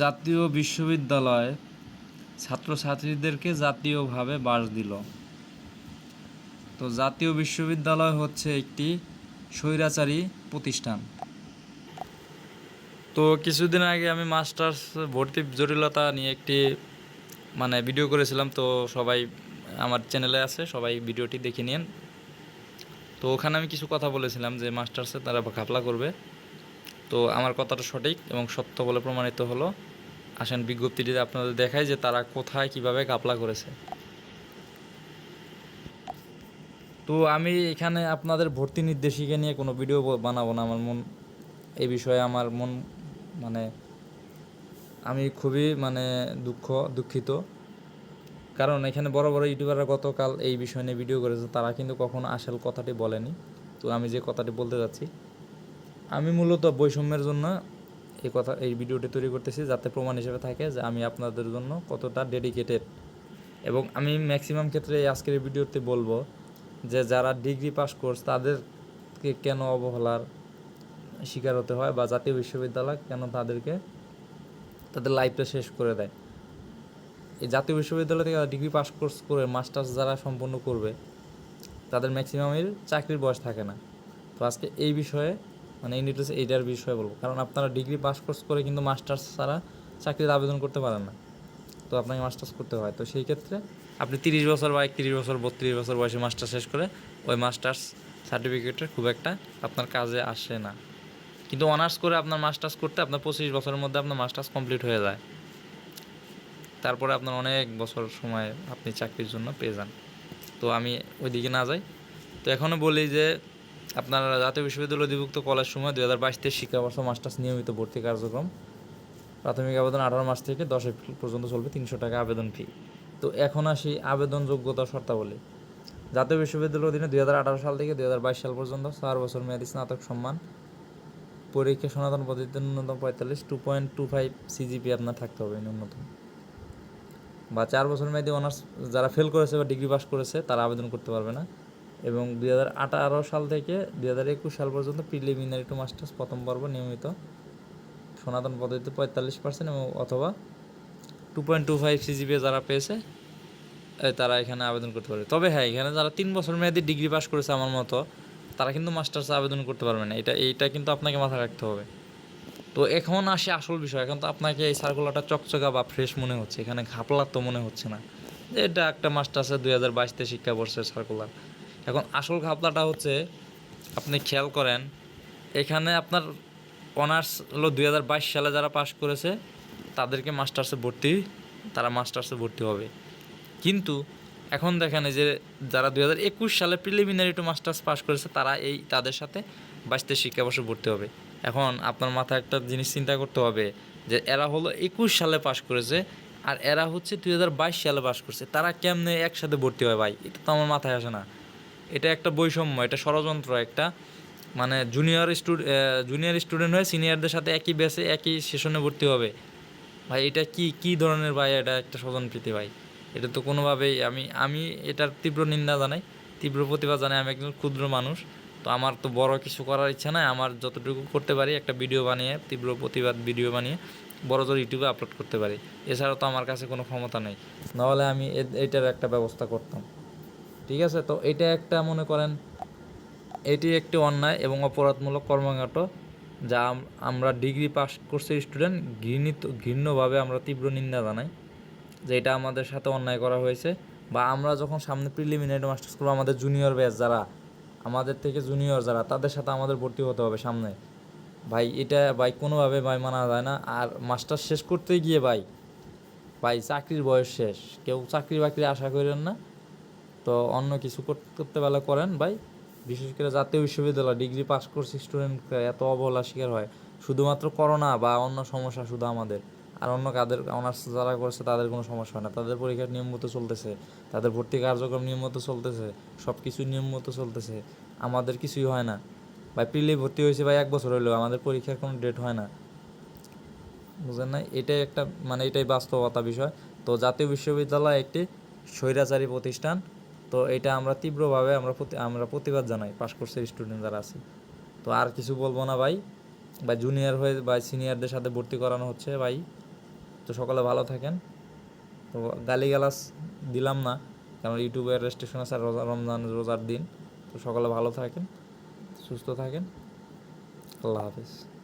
জাতীয় বিশ্ববিদ্যালয় ছাত্রছাত্রীদেরকে জাতীয়ভাবে বাস দিল। তো জাতীয় বিশ্ববিদ্যালয় হচ্ছে একটি স্বৈরাচারী প্রতিষ্ঠান। তো কিছুদিন আগে আমি মাস্টার্স ভর্তি জটিলতা নিয়ে একটি মানে ভিডিও করেছিলাম, তো সবাই আমার চ্যানেলে আছে, সবাই ভিডিওটি দেখে নিন। তো ওখানে আমি কিছু কথা বলেছিলাম যে মাস্টার্সে তারা ঘাপলা করবে। তো আমার কথাটা সঠিক এবং সত্য বলে প্রমাণিত হলো। আসেন বিজ্ঞপ্তিটিতে আপনাদের দেখায় যে তারা কোথায় কীভাবে ঘাপলা করেছে। তো আমি এখানে আপনাদের ভর্তি নির্দেশিকা নিয়ে কোনো ভিডিও বানাবো না। আমার মন এই বিষয়ে আমার মন মানে আমি খুবই মানে দুঃখ, দুঃখিত। কারণ এখানে বড় বড় ইউটিউবাররা গতকাল এই বিষয় নিয়ে ভিডিও করেছে, তারা কিন্তু কখনো আসল কথাটি বলেনি। তো আমি যে কথাটি বলতে যাচ্ছি আমি মূলত বৈষম্যের জন্য এই কথা, এই ভিডিওটি তৈরি করতেছি যাতে প্রমাণ হিসেবে থাকে যে আমি আপনাদের জন্য কতটা ডেডিকেটেড এবং আমি ম্যাক্সিমাম ক্ষেত্রে এই আজকের ভিডিওতে বলব যে যারা ডিগ্রি পাস কোর্স তাদেরকে কেন অবহেলার শিকার হতে হয় বা জাতীয় বিশ্ববিদ্যালয় কেন তাদেরকে, তাদের লাইফটা শেষ করে দেয়। এই জাতীয় বিশ্ববিদ্যালয় থেকে ডিগ্রি পাস কোর্স করে মাস্টার্স যারা সম্পন্ন করবে, তাদের ম্যাক্সিমামের চাকরির বয়স থাকে না। তো আজকে এই বিষয়ে মানে এই ডিটেলস এইটার বিষয়ে বলব। কারণ আপনারা ডিগ্রি পাস কোর্স করে কিন্তু মাস্টার্স ছাড়া চাকরির আবেদন করতে পারেন না। তো আপনাকে মাস্টার্স করতে হয়। তো সেই ক্ষেত্রে আপনি তিরিশ বছর বা একত্রিশ বছর, বত্রিশ বছর বয়সে মাস্টার্স শেষ করে ওই মাস্টার্স সার্টিফিকেটের খুব একটা আপনার কাজে আসে না। কিন্তু অনার্স করে আপনার মাস্টার্স করতে আপনার পঁচিশ বছরের মধ্যে আপনার মাস্টার্স কমপ্লিট হয়ে যায়। তারপরে আপনার অনেক বছর সময় আপনি চাকরির জন্য পেয়ে যান। তো আমি ওইদিকে না যাই। তো এখনও বলি যে আপনার জাতীয় বিশ্ববিদ্যালয় অধিভুক্ত কলেজ সময় দুই হাজার বাইশ শিক্ষাবর্ষ মাস্টার্স নিয়মিত ভর্তি কার্যক্রম। প্রাথমিক আবেদন আঠারো মাস থেকে দশ এপ্রিল পর্যন্ত চলবে, তিনশো টাকা আবেদন ফি। তো এখন আসি আবেদন যোগ্যতা শর্তাবলী। জাতীয় বিশ্ববিদ্যালয়ের অধীনে দুই হাজার আঠারো সাল থেকে দুই হাজার বাইশ সাল পর্যন্ত চার বছর মেয়াদী স্নাতক সম্মান। পরীক্ষা সনাতন পদ্ধতিতে ন্যূনতম পঁয়তাল্লিশ two point two five CGPA আপনার থাকতে হবে ন্যূনতম। বা চার বছর মেয়াদী অনার্স যারা ফেল করেছে বা ডিগ্রি পাস করেছে, তারা আবেদন করতে পারবে না। এবং দুই হাজার আঠারো সাল থেকে দুই হাজার একুশ সাল পর্যন্ত প্রিলিমিনারি টু মাস্টার্স প্রথম পর্ব নিয়মিত। সনাতন পদ্ধতিতে পঁয়তাল্লিশ পার্সেন্ট এবং অথবা two point two five CGPA যারা পেয়েছে তারা এখানে আবেদন করতে পারবে। তবে হ্যাঁ এখানে যারা তিন বছর মেয়াদী ডিগ্রি পাস করেছে আমার মতো, তারা কিন্তু মাস্টার্সে আবেদন করতে পারবে না। এটা, এইটা কিন্তু আপনাকে মাথায় রাখতে হবে। তো এখন আসে আসল বিষয়। এখন তো আপনাকে এই সার্কুলারটা চকচকা বা ফ্রেশ মনে হচ্ছে। এখানে ঘাপলা তো মনে হচ্ছে না। যে এটা একটা মাস্টার্সের দুই হাজার বাইশতে শিক্ষাবর্ষের সার্কুলার এখন আসল ঘাপলাটা হচ্ছে, আপনি খেয়াল করেন, এখানে আপনার অনার্স হলো দুই হাজার বাইশ সালে যারা পাশ করেছে, তাদেরকে মাস্টার্সে ভর্তি, তারা মাস্টার্সে ভর্তি হবে। কিন্তু এখন দেখেন যে যারা দুই হাজার একুশ সালে প্রিলিমিনারি টু মাস্টার্স পাস করেছে, তারা এই তাদের সাথে বাইশতে শিক্ষাবর্ষে ভর্তি হবে। এখন আপনার মাথায় একটা জিনিস চিন্তা করতে হবে যে, এরা হলো একুশ সালে পাশ করেছে, আর এরা হচ্ছে দুই হাজার বাইশ সালে পাশ করছে, তারা কেমনে একসাথে ভর্তি হয় ভাই? এটা তো আমার মাথায় আসে না। এটা একটা বৈষম্য, এটা ষড়যন্ত্র একটা। মানে জুনিয়র স্টুড জুনিয়র স্টুডেন্ট হয়ে সিনিয়রদের সাথে একই বেসে একই সেশনে ভর্তি হবে। ভাই, এটা কি কি ধরনের ভাই, এটা একটা স্বজনপ্রীতি ভাই? এটা তো কোনোভাবেই আমি আমি এটার তীব্র নিন্দা জানাই, তীব্র প্রতিবাদ জানাই, আমি একজন ক্ষুদ্র মানুষ। তো আমার তো বড় কিছু করার ইচ্ছা নাই, আমার যতটুকু করতে পারি, একটা ভিডিও বানিয়ে, তীব্র প্রতিবাদ ভিডিও বানিয়ে, বড় জোর ইউটিউবে আপলোড করতে পারি। এছাড়া তো আমার কাছে কোনো ক্ষমতা নেই। নাহলে আমি এটার একটা ব্যবস্থা করতাম। ঠিক আছে? তো এটা একটা মনে করেন, এটি একটি অন্যায় এবং অপরাধমূলক কর্মকাণ্ড যা আমরা ডিগ্রি পাস করছে স্টুডেন্ট, ঘৃণিত, ঘৃণ্যভাবে আমরা তীব্র নিন্দা জানাই যে এটা আমাদের সাথে অন্যায় করা হয়েছে বা আমরা যখন সামনে প্রিলিমিনারি মাস্টার্স করব, আমাদের জুনিয়র ব্যাচ যারা, আমাদের থেকে জুনিয়র যারা, তাদের সাথে আমাদের ভর্তি হতে হবে সামনে। ভাই, এটা ভাই কোনোভাবে ভাই মানা যায় না। আর মাস্টার শেষ করতে গিয়ে ভাই ভাই চাকরির বয়স শেষ। কেউ চাকরি বাকরি আশা করেন না। তো অন্য কিছু করতে পারলে করেন ভাই। বিশেষ করে জাতীয় বিশ্ববিদ্যালয় ডিগ্রি পাস করছে স্টুডেন্ট এত অবহেলা শিকার হয়। শুধুমাত্র করোনা বা অন্য সমস্যা শুধু আমাদের। আর অন্য কাদের অনার্স যারা করছে তাদের কোনো সমস্যা হয় না। তাদের পরীক্ষা নিয়ম মতো চলতেছে, তাদের ভর্তি কার্যক্রম নিয়ম মতো চলতেছে সব কিছু নিয়ম মতো চলতেছে। আমাদের কিছুই হয় না। ভাই প্রিলি ভর্তি হয়েছে ভাই এক বছর হইলেও আমাদের পরীক্ষার কোনো ডেট হয় না। বুঝলেন না এটাই একটা মানে এটাই বাস্তবতা বিষয়। তো জাতীয় বিশ্ববিদ্যালয় একটি স্বৈরাচারী প্রতিষ্ঠান। তো এটা আমরা তীব্রভাবে আমরা আমরা প্রতিবাদ জানাই পাশ কোর্সের স্টুডেন্ট যারা আছি। তো আর কিছু বলব না ভাই। বা জুনিয়র হয়ে বা সিনিয়রদের সাথে ভর্তি করানো হচ্ছে ভাই। তো সকলে ভালো থাকেন। তো গালিগালাস দিলাম না, কারণ ইউটিউবের রেস্ট্রিকশন আছে রোজা, রমজান রোজার দিন। তো সকলে ভালো থাকেন, সুস্থ থাকেন। আল্লাহ হাফিজ।